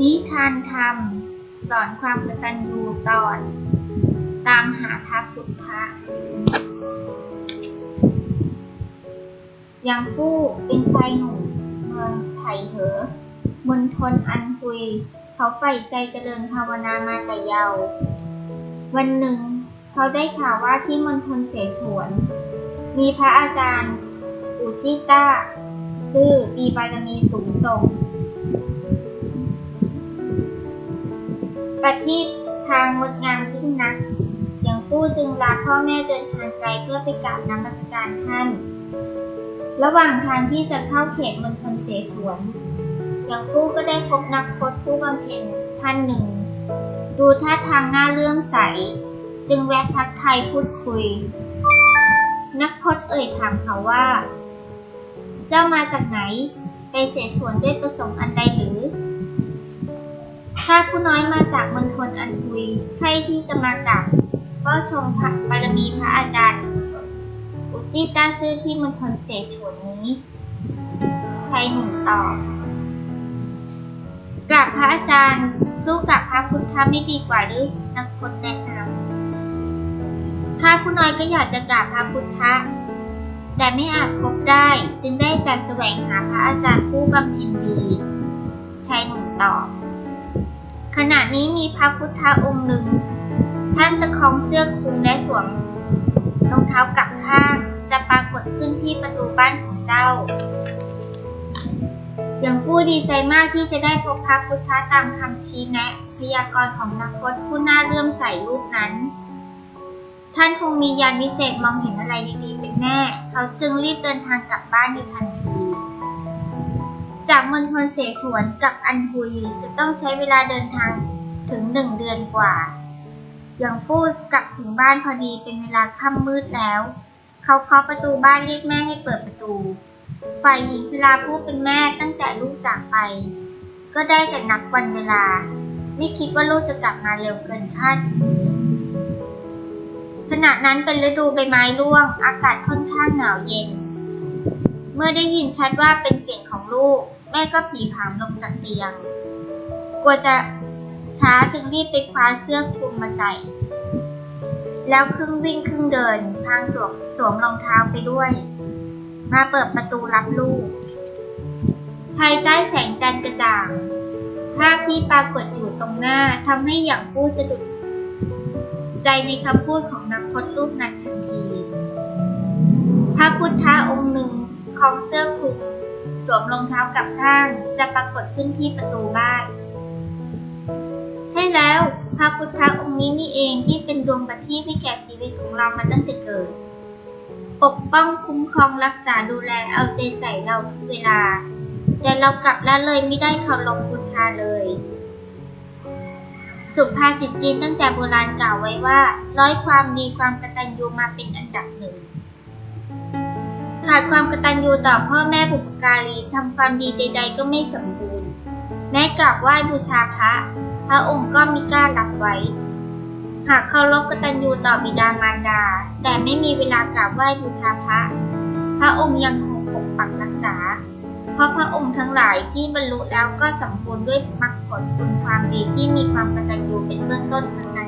นิทานธรรม สอนความกตัญญูตอน ตามหาพระพุทธะยังผู้เป็นชายหนุ่มเมืองไถเหอมณฑลอันฮุย เขาใฝ่ใจเจริญภาวนามาแต่เยาว์วันหนึ่ง เขาได้ข่าวว่าที่มณฑลเสฉวน มีพระอาจารย์ อุจิต้าซื่อมีบารมีสูงส่ง ประทีปทางงดงามยิ่งนัก อย่างผู้จึงลาพ่อแม่เดินทางไกลเพื่อไปกราบนมัสการท่าน ระหว่างทางที่จะเข้าเขตมณฑลเสฉวน อย่างผู้ก็ได้พบนักพจน์ผู้บำเพ็ญท่านหนึ่ง ดูท่าทางน่าเลื่อมใส จึงแวะทักทายพูดคุย นักพจน์เอ่ยถามเขาว่า เจ้ามาจากไหน ไปเสฉวนด้วยประสงค์อันใดหรือ ถ้าผู้น้อยมาจากมณฑลอันคุยใครที่จะมากับเฝ้าชมพระบารมีพระอาจารย์ อุจิตาซื่อที่มณฑลเสฉวนนี้ชายหนุ่มตอบกราบพระอาจารย์สู้กับพระพุทธไม่ดีกว่าหรือนักพจน์แนะนำข้าผู้น้อยก็อยากจะกราบพระพุทธแต่ไม่อาจพบได้จึงได้แต่แสวงหาพระอาจารย์ผู้บำเพ็ญดีชายหนุ่มตอบ ขณะนี้มีพระพุทธองค์หนึ่ง ท่านจะคล้องเสื้อคลุมและสวมรองเท้ากับข้างจะปรากฏขึ้นที่ประตูบ้านของเจ้าอย่างผู้ดีใจมากที่จะได้พบพระพุทธตามคำชี้แนะ พยากรณ์ของนักพจน์ผู้น่าเลื่อมใสรูปนั้น ท่านคงมียานวิเศษมองเห็นอะไรดีๆเป็นแน่ เขาจึงรีบเดินทางกลับบ้านในทัน ทีจากมณฑลเสฉวนกับอันฮุยจะต้องใช้เวลาเดินทางถึงหนึ่งเดือนกว่า อย่างพูดกลับถึงบ้านพอดีเป็นเวลาค่ำมืดแล้ว เขาเคาะประตูบ้านเรียกแม่ให้เปิดประตู ฝ่ายหญิงชราผู้เป็นแม่ตั้งแต่ลูกจากไป ก็ได้แต่นับวันเวลา ไม่คิดว่าลูกจะกลับมาเร็วเกินคาดอย่างนี้ขณะนั้นเป็นฤดูใบไม้ร่วง อากาศค่อนข้างหนาวเย็น เมื่อได้ยินชัดว่าเป็นเสียงของลูก แม่ก็ผีผามลงจากเตียง กลัวจะช้าจึงรีบไปคว้าเสื้อคลุมมาใส่ แล้วครึ่งวิ่งครึ่งเดินพางสวมสวมรองเท้าไปด้วย มาเปิดประตูรับลูก ภายใต้แสงจันทร์กระจ่าง ภาพที่ปรากฏอยู่ตรงหน้าทำให้อย่างผู้สะดุดใจในคำพูดของนักพจน์รูปนั้นทันที พระพุทธองค์หนึ่งคล้องเสื้อคลุม สวมรองเท้ากับข้างจะปรากฏขึ้นที่ประตูบ้าน ใช่แล้วพระพุทธองค์นี้นี่เองที่เป็นดวงประทีปให้แก่ชีวิตของเรามาตั้งแต่เกิด ปกป้องคุ้มครองรักษาดูแลเอาใจใส่เราทุกเวลา แต่เรากลับละเลยไม่ได้เคารพบูชาเลย สุภาษิตจีนตั้งแต่โบราณกล่าวไว้ว่า ร้อยความดีความกตัญญูมาเป็นอันดับหนึ่ง ขาดความกตัญญูต่อพ่อแม่บุพการีทำความดีใด ๆ ก็ไม่สมบูรณ์ แม้กราบไหว้บูชาพระ พระองค์ก็มิกล้ารับไว้ หากเคารพกตัญญูต่อบิดามารดา แต่ไม่มีเวลากราบไหว้บูชาพระ พระองค์ยังคงปกปักรักษา เพราะพระองค์ทั้งหลายที่บรรลุแล้วก็สมบูรณ์ด้วยมรรคผลคุณความดีที่มีความกตัญญูเป็นเบื้องต้นทั้งนั้น